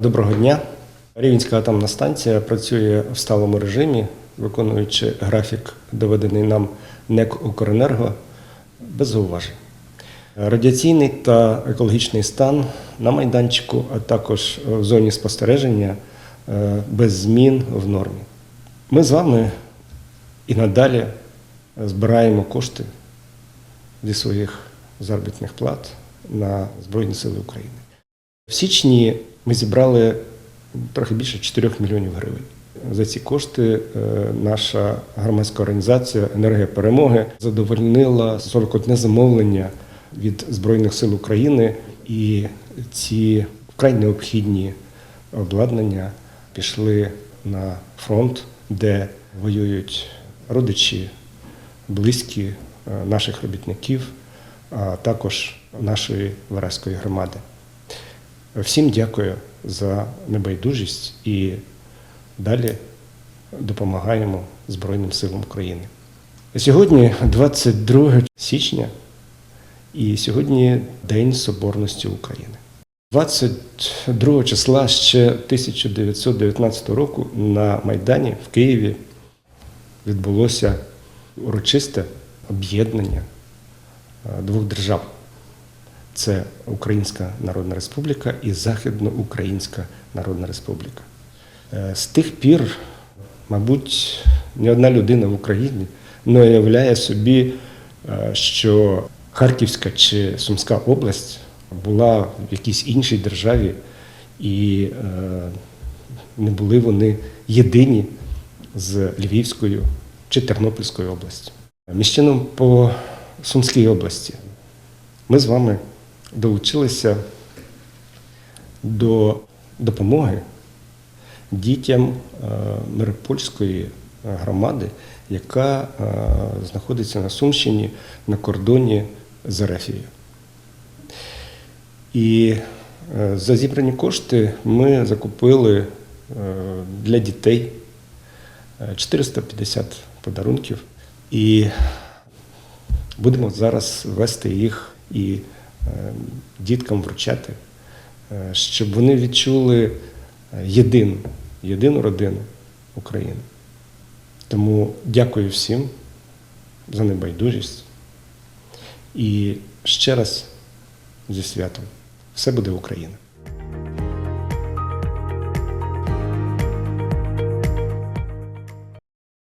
Доброго дня. Рівненська атомна станція працює в сталому режимі, виконуючи графік, доведений нам НЕК «Укренерго» без зауважень. Радіаційний та екологічний стан на майданчику, а також в зоні спостереження е, без змін в нормі. Ми з вами і надалі збираємо кошти зі своїх заробітних плат на Збройні Сили України. В січні ми зібрали трохи більше 4 мільйонів гривень. За ці кошти е, наша громадська організація Енергія перемоги задовольнила 41 замовлення від Збройних сил України, і ці вкрай необхідні обладнання пішли на фронт, де воюють родичі, близькі е, наших робітників, а також нашої Вараської громади. Всім дякую за небайдужість і далі допомагаємо Збройним силам України. Сьогодні 22 січня, і сьогодні День Соборності України. 22 числа ще 1919 року на Майдані в Києві відбулося урочисте об'єднання е, двох держав. Це Українська Народна Республіка і Західноукраїнська Народна Республіка. Е, З тих пір, мабуть, ні одна людина в Україні не уявляє собі, е, що Харківська чи Сумська область була в якійсь іншій державі, і е, не були вони єдині з Львівською чи Тернопільською областю. Міщином по Сумській області ми з вами долучилися до допомоги дітям е, Миропольської громади, яка е, знаходиться на Сумщині на кордоні з Ерефією. І е, за зібрані кошти ми закупили для дітей е, 450 подарунків. І будемо зараз вести їх і діткам вручати, е, щоб вони відчули е, єдину, єдину родину України. Тому дякую всім за небайдужість. І ще раз зі святом. Все буде Україна!